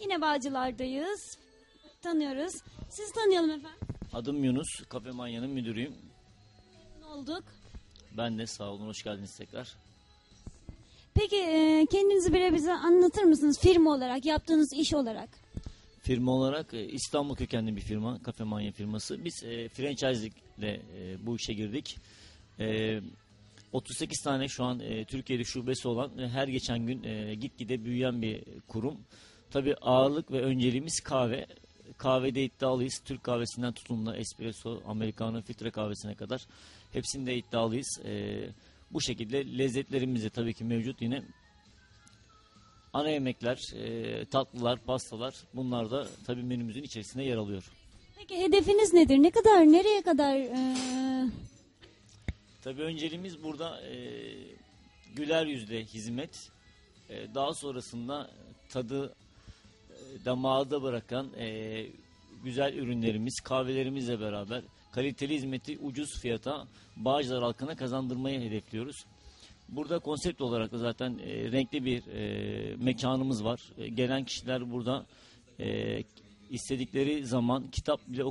Yine Bağcılar'dayız. Tanıyoruz. Sizi tanıyalım efendim. Adım Yunus, Kafe Manya'nın müdürüyüm. Ne olduk? Ben de sağ olun, hoş geldiniz tekrar. Peki e, kendinizi biraz bize anlatır mısınız firma olarak, yaptığınız iş olarak? Firma olarak e, İstanbul kökenli bir firma, Kafe Manya firması. Biz e, franchise'likle e, bu işe girdik. E, 38 tane şu an e, Türkiye'de şubesi olan ve her geçen gün e, gitgide büyüyen bir kurum. Tabii ağırlık ve önceliğimiz kahve. Kahvede iddialıyız. Türk kahvesinden tutun da espresso, americano, filtre kahvesine kadar hepsinde iddialıyız. E, bu şekilde lezzetlerimiz de tabii ki mevcut yine. Ana yemekler, e, tatlılar, pastalar bunlar da tabii menümüzün içerisinde yer alıyor. Peki hedefiniz nedir? Ne kadar, nereye kadar? e, Tabii önceliğimiz burada e, güler yüzle hizmet. E, daha sonrasında tadı damağda bırakan e, güzel ürünlerimiz, kahvelerimizle beraber kaliteli hizmeti ucuz fiyata Bağcılar halkına kazandırmayı hedefliyoruz. Burada konsept olarak da zaten e, renkli bir e, mekanımız var. E, gelen kişiler burada e, istedikleri zaman kitap bile